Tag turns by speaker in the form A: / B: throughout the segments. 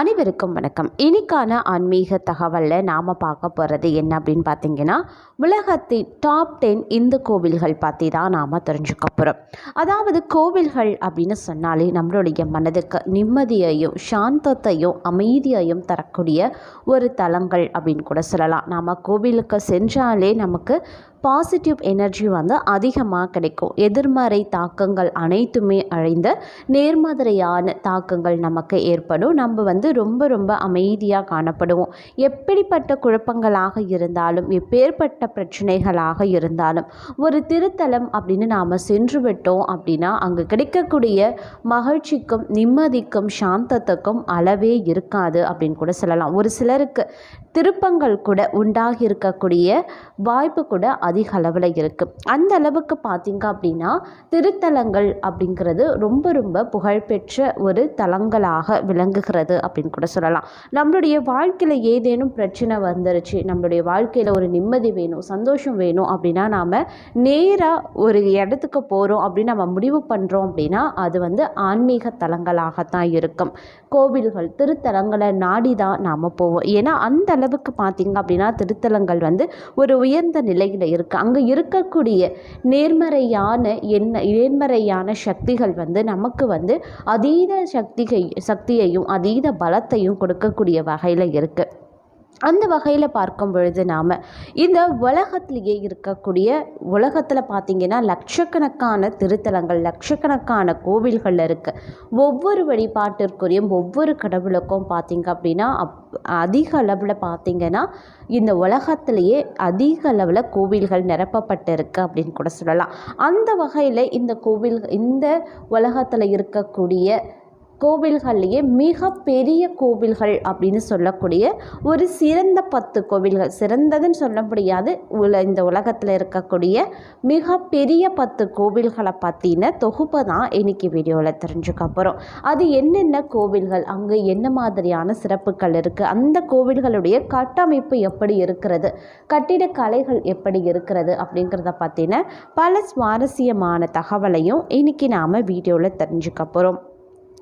A: அனைவருக்கும் வணக்கம். இன்னைக்கான ஆன்மீக தகவலில் நாம் பார்க்க போகிறது என்ன அப்படின்னு பார்த்தீங்கன்னா உலகத்தின் டாப் டென் இந்து கோவில்கள் பற்றி தான் நாம் தெரிஞ்சுக்க போகிறோம் அதாவது கோவில்கள் அப்படின்னு சொன்னாலே நம்மளுடைய மனதுக்கு நிம்மதியையும் சாந்தத்தையும் அமைதியையும் தரக்கூடிய ஒரு தலங்கள் அப்படின்னு கூட சொல்லலாம். நாம் கோவிலுக்கு சென்றாலே நமக்கு பாசிட்டிவ் எனர்ஜி வந்து அதிகமாக கிடைக்கும். எதிர்மறை தாக்கங்கள் அனைத்துமே அழைந்த நேர்மறையான தாக்கங்கள் நமக்கு ஏற்படும். நம்ம வந்து ரொம்ப ரொம்ப அமைதியாக காணப்படுவோம். எப்படிப்பட்ட குழப்பங்களாக இருந்தாலும் எப்பேற்பட்ட பிரச்சனைகளாக இருந்தாலும் ஒரு திருத்தலம் அப்படின்னு நாம் சென்று விட்டோம் அப்படின்னா அங்கே கிடைக்கக்கூடிய மகிழ்ச்சிக்கும் நிம்மதிக்கும் சாந்தத்துக்கும் அளவே இருக்காது அப்படின்னு கூட சொல்லலாம். ஒரு சிலருக்கு திருப்பங்கள் கூட உண்டாகி இருக்கக்கூடிய வாய்ப்பு கூட அதிக அளவில் இருக்குது அந்த அளவுக்கு பார்த்திங்க அப்படின்னா திருத்தலங்கள் அப்படிங்கிறது ரொம்ப ரொம்ப புகழ்பெற்ற ஒரு தலங்களாக விளங்குகிறது அப்படின்னு கூட சொல்லலாம். நம்மளுடைய வாழ்க்கையில் ஏதேனும் பிரச்சனை வந்துருச்சு நம்மளுடைய வாழ்க்கையில் ஒரு நிம்மதி வேணும் சந்தோஷம் வேணும் அப்படின்னா நாம் நேராக ஒரு இடத்துக்கு போகிறோம் அப்படின்னு நம்ம முடிவு பண்ணுறோம் அப்படின்னா அது வந்து ஆன்மீக தலங்களாகத்தான் இருக்கும். கோவில்கள் திருத்தலங்களை நாடி தான் நாம் போவோம். ஏன்னா அந்த அளவுக்கு பார்த்திங்க அப்படின்னா திருத்தலங்கள் வந்து ஒரு உயர்ந்த நிலையில் இருக்குது அங்கே இருக்கக்கூடிய நேர்மறையான என்ன நேர்மறையான சக்திகள் வந்து நமக்கு வந்து அதீத சக்திகை சக்தியையும் அதீத பலத்தையும் கொடுக்கக்கூடிய வகையில் இருக்குது அந்த வகையில் பார்க்கும் பொழுது நாம் இந்த உலகத்திலேயே இருக்கக்கூடிய உலகத்தில் பார்த்திங்கன்னா லட்சக்கணக்கான திருத்தலங்கள் லட்சக்கணக்கான கோவில்கள் இருக்குது ஒவ்வொரு வழிபாட்டிற்குரியும் ஒவ்வொரு கடவுளுக்கும் பார்த்திங்க அப்படின்னா அப் அதிக அளவில் பார்த்திங்கன்னா இந்த உலகத்திலேயே அதிக அளவில் கோவில்கள் நிரப்பப்பட்டிருக்கு அப்படின்னு கூட சொல்லலாம். அந்த வகையில் இந்த கோவில் இந்த உலகத்தில் இருக்கக்கூடிய கோவில்கள்லேயே மிக பெரிய கோவில்கள் அப்படின்னு சொல்லக்கூடிய ஒரு சிறந்த பத்து கோவில்கள். சிறந்ததுன்னு சொல்ல முடியாது. உல இந்த உலகத்தில் இருக்கக்கூடிய மிக பெரிய பத்து கோவில்களை பற்றின தொகுப்பை தான் இன்னைக்கு வீடியோவில் தெரிஞ்சுக்க போகிறோம் அது என்னென்ன கோவில்கள்? அங்கே என்ன மாதிரியான சிறப்புகள் இருக்குது அந்த கோவில்களுடைய கட்டமைப்பு எப்படி இருக்கிறது? கட்டிடக்கலைகள் எப்படி இருக்கிறது? அப்படிங்கிறத பற்றின பல சுவாரஸ்யமான தகவலையும் இன்னைக்கு நாம் வீடியோவில் தெரிஞ்சுக்க போகிறோம்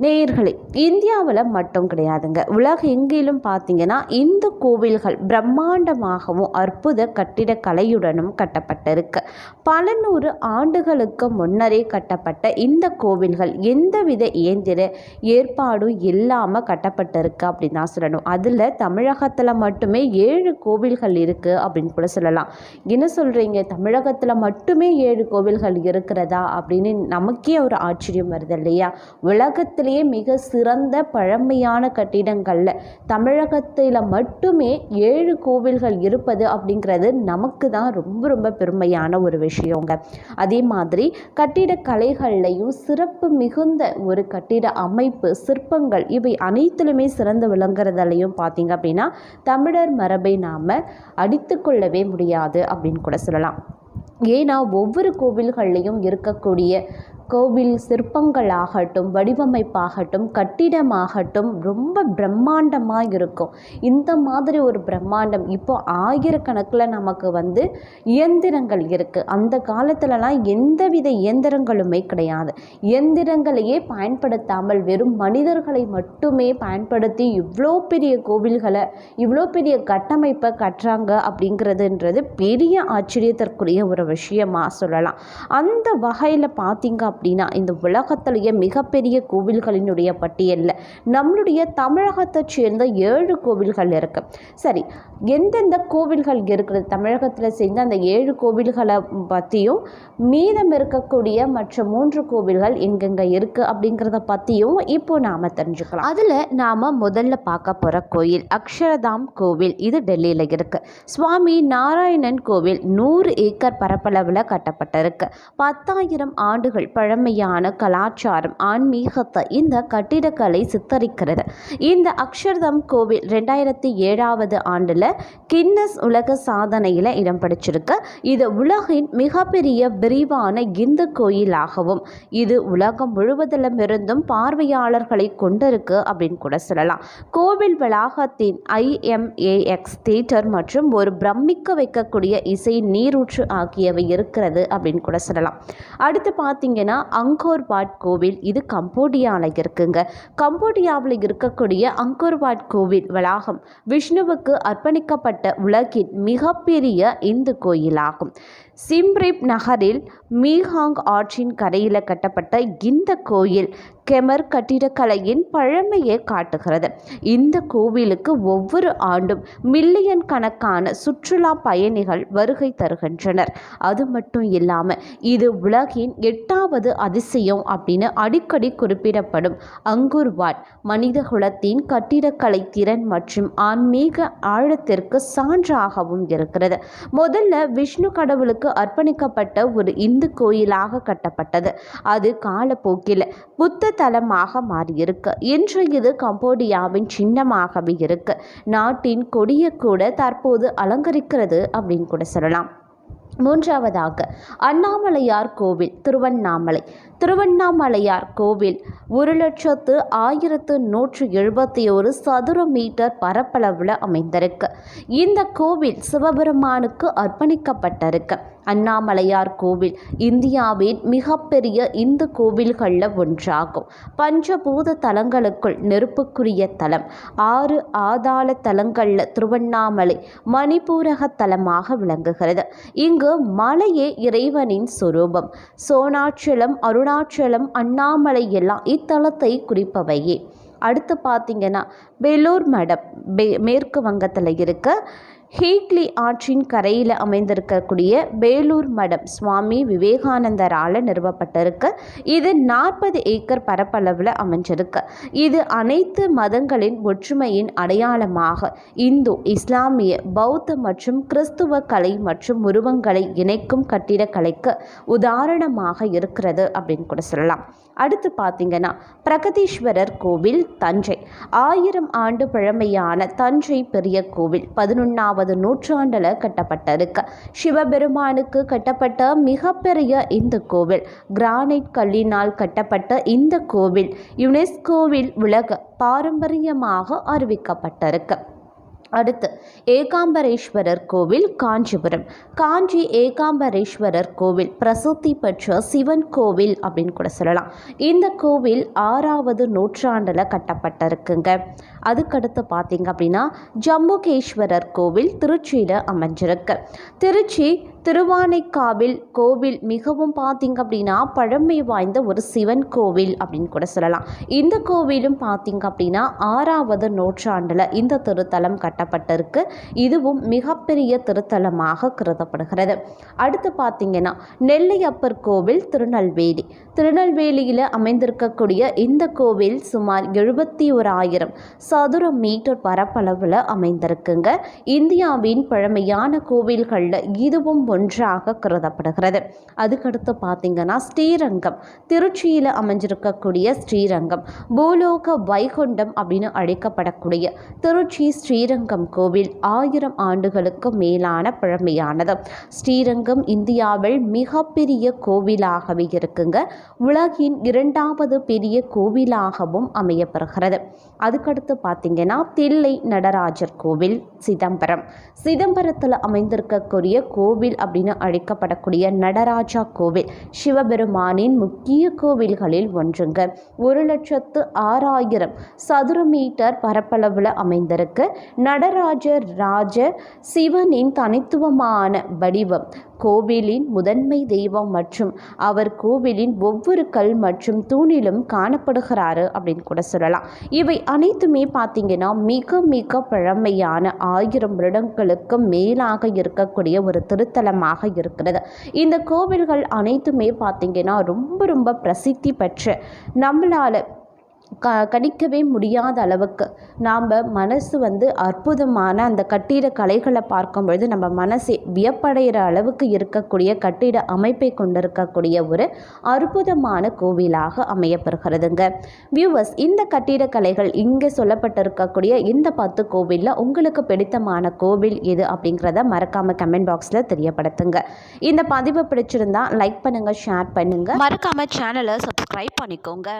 A: நேயர்களே இந்தியாவில் மட்டும் கிடையாதுங்க. உலக எங்கிலும் பார்த்தீங்கன்னா இந்த கோவில்கள் பிரம்மாண்டமாகவும் அற்புத கட்டிடக்கலையுடனும் கட்டப்பட்டிருக்கு. பல நூறு ஆண்டுகளுக்கு முன்னரே கட்டப்பட்ட இந்த கோவில்கள் எந்தவித இயந்திர ஏற்பாடும் இல்லாமல் கட்டப்பட்டிருக்கு அப்படின்னு தான் சொல்லணும். அதில் தமிழகத்தில் மட்டுமே ஏழு கோவில்கள் இருக்குது அப்படின்னு கூட சொல்லலாம். என்ன சொல்கிறீங்க தமிழகத்தில் மட்டுமே ஏழு கோவில்கள் இருக்கிறதா அப்படின்னு நமக்கே ஒரு ஆச்சரியம் வருது இல்லையா? உலகத்தில் உலகத்திலேயே மிக சிறந்த பழமையான கட்டிடங்களில். தமிழகத்தில் மட்டுமே ஏழு கோவில்கள் இருப்பது அப்படிங்கிறது நமக்கு தான் ரொம்ப ரொம்ப பெருமையான ஒரு விஷயங்க. அதே மாதிரி கட்டிடக்கலைகள்லையும் சிறப்பு மிகுந்த ஒரு கட்டிட அமைப்பு சிற்பங்கள் இவை அனைத்திலுமே சிறந்து விளங்குறதுலையும் பார்த்தீங்க அப்படின்னா தமிழர் மரபை நாம் அடித்துக்கொள்ளவே முடியாது அப்படின்னு கூட சொல்லலாம். ஏன்னா ஒவ்வொரு கோவில்கள்லையும் இருக்கக்கூடிய கோவில் சிற்பங்களாகட்டும் வடிவமைப்பாகட்டும் கட்டிடமாகட்டும் ரொம்ப பிரம்மாண்டமாக இருக்கும் இந்த மாதிரி ஒரு பிரம்மாண்டம் இப்போ ஆயிரக்கணக்கில் நமக்கு வந்து இயந்திரங்கள் இருக்குது அந்த காலத்துலலாம் எந்தவித இயந்திரங்களுமே கிடையாது. இயந்திரங்களையே பயன்படுத்தாமல் வெறும் மனிதர்களை மட்டுமே பயன்படுத்தி இவ்வளோ பெரிய கோவில்களை இவ்வளோ பெரிய கட்டமைப்பை கட்டுறாங்க அப்படிங்கிறதுன்றது பெரிய ஆச்சரியத்திற்குரிய ஒரு விஷயமாக சொல்லலாம். அந்த வகையில் பார்த்திங்க அப்படின்னா இந்த உலகத்திலேயே மிகப்பெரிய கோவில்களினுடைய பட்டியலில் நம்மளுடைய தமிழகத்தை சேர்ந்த ஏழு கோவில்கள் இருக்குது சரி எந்தெந்த கோவில்கள் இருக்கிறது? தமிழகத்தில் சேர்ந்த அந்த ஏழு கோவில்களை பற்றியும் மீதம் இருக்கக்கூடிய மற்ற மூன்று கோவில்கள் எங்கெங்கே இருக்குது அப்படிங்கிறத பற்றியும் இப்போ நாம் தெரிஞ்சுக்கலாம். அதில் நாம் முதல்ல பார்க்க போகிற கோயில் அக்ஷரதாம் கோவில். இது டெல்லியில் இருக்குது சுவாமி நாராயணன் கோவில் நூறு ஏக்கர் பரப்பளவில் கட்டப்பட்டிருக்கு. பத்தாயிரம் ஆண்டுகள் பழமையான கலாச்சாரம் ஆன்மீகத்தை இந்த கட்டிடக்கலை சித்தரிக்கிறது. இந்த அக்ஷர்தம் கோவில் ரெண்டாயிரத்தி ஏழாவது ஆண்டில் கின்னஸ் உலக சாதனையில் இடம் பிடிச்சிருக்கு. இது உலகின் மிகப்பெரிய விரிவான இந்து கோயிலாகவும் இது உலகம் முழுவதிலும் இருந்தும் பார்வையாளர்களை கொண்டிருக்கு அப்படின்னு கூட சொல்லலாம். கோவில் வளாகத்தின் ஐஎம்ஏஎக்ஸ் தியேட்டர் மற்றும் ஒரு பிரமிக்க வைக்கக்கூடிய இசை நீரூற்று ஆகியவை இருக்கிறது அப்படின்னு கூட சொல்லலாம். அடுத்து பார்த்தீங்கன்னா பார்த்தீங்கன்னா அங்கோர்பாட் கோவில் இது கம்போடியாவில் இருக்குங்க. கம்போடியாவில் இருக்கக்கூடிய அங்கோர்பாட் கோவில் வளாகம் விஷ்ணுவுக்கு அர்ப்பணிக்கப்பட்ட உலகின் மிகப்பெரிய இந்து கோயிலாகும். சிம்ரிப் நகரில் மீஹாங் ஆற்றின் கரையில் கட்டப்பட்ட இந்த கோயில் கெமர் கட்டிடக்கலையின் பழமையை காட்டுகிறது. இந்த கோவிலுக்கு ஒவ்வொரு ஆண்டும் மில்லியன் கணக்கான சுற்றுலா பயணிகள் வருகை தருகின்றனர். அது மட்டும் இல்லாமல் இது உலகின் எட்டாவது அதிசயம் அப்படின்னு அடிக்கடி குறிப்பிடப்படும் அங்குர்வாட் மனித குலத்தின் கட்டிடக்கலை திறன் மற்றும் ஆன்மீக ஆழத்திற்கு சான்றாகவும் இருக்கிறது. முதல்ல விஷ்ணு கடவுளுக்கு அர்ப்பணிக்கப்பட்ட ஒரு இந்து கோயிலாக கட்டப்பட்டது. அது காலப்போக்கில் புத்த தலமாக மாறியிருக்கு. இன்று இது கம்போடியாவின் சின்னமாகவே இருக்கு. நாட்டின் கொடியை கூட தற்போது அலங்கரிக்கிறது அப்படின்னு கூட சொல்லலாம். மூன்றாவதாக அண்ணாமலையார் கோவில் திருவண்ணாமலை. திருவண்ணாமலையார் கோவில் ஒரு லட்சத்து ஆயிரத்து நூற்று எழுபத்தி ஒரு சதுர மீட்டர் பரப்பளவில் அமைந்திருக்கு. இந்த கோவில் சிவபெருமானுக்கு அர்ப்பணிக்கப்பட்டிருக்கு. அண்ணாமலையார் கோவில் இந்தியாவின் மிகப்பெரிய இந்து கோவில்களில் ஒன்றாகும். பஞ்சபூத தலங்களுக்குள் நெருப்புக்குரிய தலம் ஆறு ஆதாள தலங்களில் திருவண்ணாமலை மணிப்பூரக தலமாக விளங்குகிறது. இங்கு மலையே இறைவனின் சுரூபம். சோனாச்சலம் அருணாச்சலம் அண்ணாமலை எல்லாம் இத்தலத்தை குறிப்பவையே. அடுத்து பார்த்தீங்கன்னா வேலூர் மடம் மேற்கு வங்கத்தில் இருக்க ஹீக்லி ஆற்றின் கரையில் அமைந்திருக்கக்கூடிய வேலூர் மடம் சுவாமி விவேகானந்தரால் நிறுவப்பட்டிருக்கு. இது நாற்பது ஏக்கர் பரப்பளவில் அமைஞ்சிருக்கு. இது அனைத்து மதங்களின் ஒற்றுமையின் அடையாளமாக இந்து இஸ்லாமிய பௌத்த மற்றும் கிறிஸ்துவ கலை மற்றும் உருவங்களை இணைக்கும் கட்டிடக்கலைக்கு உதாரணமாக இருக்கிறது அப்படின்னு கூட சொல்லலாம். அடுத்து பார்த்தீங்கன்னா பிரகதீஸ்வரர் கோவில் தஞ்சை. ஆயிரம் ஆண்டு பழமையான தஞ்சை பெரிய கோவில் பதினொன்றாவது நூற்றாண்டில் கட்டப்பட்டிருக்கு. சிவபெருமானுக்கு கட்டப்பட்ட மிகப்பெரிய இந்த கோவில் கிரானைட் கல்லினால் கட்டப்பட்ட இந்த கோவில் யுனெஸ்கோவில் உலக பாரம்பரியமாக அறிவிக்கப்பட்டிருக்கு. அடுத்து ஏகாம்பரேஸ்வரர் கோவில் காஞ்சிபுரம். காஞ்சி ஏகாம்பரேஸ்வரர் கோவில் பிரசித்தி பெற்ற சிவன் கோவில் அப்படின்னு கூட சொல்லலாம். இந்த கோவில் ஆறாவது நூற்றாண்டில் கட்டப்பட்டிருக்குங்க. அதுக்கடுத்து பார்த்தீங்க அப்படின்னா ஜம்புகேஸ்வரர் கோவில் திருச்சியில் அமைஞ்சிருக்கு. திருச்சி திருவானைக்காவில் கோவில் மிகவும் பார்த்திங்க அப்படின்னா பழமை வாய்ந்த ஒரு சிவன் கோவில் அப்படின்னு கூட சொல்லலாம். இந்த கோவிலும் பார்த்தீங்க அப்படின்னா ஆறாவது நூற்றாண்டில் இந்த திருத்தலம் கட்டப்பட்டிருக்கு. இதுவும் மிகப்பெரிய திருத்தலமாக கருதப்படுகிறது. அடுத்து பார்த்திங்கன்னா நெல்லையப்பர் கோவில் திருநெல்வேலி. திருநெல்வேலியில் அமைந்திருக்கக்கூடிய இந்த கோவில் சுமார் எழுபத்தி ஓராயிரம் சதுர மீட்டர் பரப்பளவில் அமைந்திருக்குங்க. இந்தியாவின் பழமையான கோவில்களில் இதுவும் ஒன்றாக கருதப்படுகிறது. அதுக்கடுத்து பார்த்தீங்கன்னா ஸ்ரீரங்கம். திருச்சியில் அமைஞ்சிருக்கக்கூடிய ஸ்ரீரங்கம். பூலோக வைகுண்டம் அப்படின்னு அழைக்கப்படக்கூடிய திருச்சி ஸ்ரீரங்கம் கோவில் ஆயிரம் ஆண்டுகளுக்கு மேலான பழமையானது. ஸ்ரீரங்கம் இந்தியாவில் மிகப்பெரிய கோவிலாகவே இருக்குங்க. உலகின் இரண்டாவது பெரிய கோவிலாகவும் அமையப்பெறுகிறது. அதுக்கடுத்து பார்த்தீங்கன்னா தில்லை நடராஜர் கோவில் சிதம்பரம். சிதம்பரத்தில் அமைந்திருக்கக்கூடிய கோவில் அப்படின்னு அழைக்கப்படக்கூடிய நடராஜா கோவில். சிவபெருமானின் முக்கிய கோவில்களில் ஒன்றுங்க. ஒரு லட்சத்து ஆறாயிரம் சதுர மீட்டர் பரப்பளவில் அமைந்திருக்கு. நடராஜர் ராஜ சிவனின் தனித்துவமான வடிவம். கோவிலின் முதன்மை தெய்வம் மற்றும் அவர் கோவிலின் ஒவ்வொரு கல் மற்றும் தூணிலும் காணப்படுகிறாரு அப்படின்னு கூட சொல்லலாம். இவை அனைத்துமே பார்த்தீங்கன்னா மிக மிக பழமையான ஆயிரம் வருடங்களுக்கு மேலாக இருக்கக்கூடிய ஒரு திருத்தலமாக இருக்கிறது. இந்த கோவில்கள் அனைத்துமே பார்த்தீங்கன்னா ரொம்ப ரொம்ப பிரசித்தி பெற்று நம்மளால் க கணிக்கவே முடியாத அளவுக்கு. நாம் மனசு வந்து அற்புதமான அந்த கட்டிட கலைகளை பார்க்கும் பொழுது நம்ம மனசே வியப்படைகிற அளவுக்கு இருக்கக்கூடிய கட்டிட அமைப்பை கொண்டிருக்கக்கூடிய ஒரு அற்புதமான கோவிலாக அமையப்பெறுகிறதுங்க. வியூவர்ஸ் இந்த கட்டிடக்கலைகள் இங்கே சொல்லப்பட்டிருக்கக்கூடிய இந்த பத்து கோவிலில் உங்களுக்கு பிடித்தமான கோவில் எது அப்படிங்கிறத மறக்காமல் கமெண்ட் பாக்ஸில் தெரியப்படுத்துங்க. இந்த பதிவு பிடிச்சிருந்தா லைக் பண்ணுங்கள் ஷேர் பண்ணுங்கள் மறக்காமல் சேனலை சப்ஸ்கிரைப் பண்ணிக்கோங்க.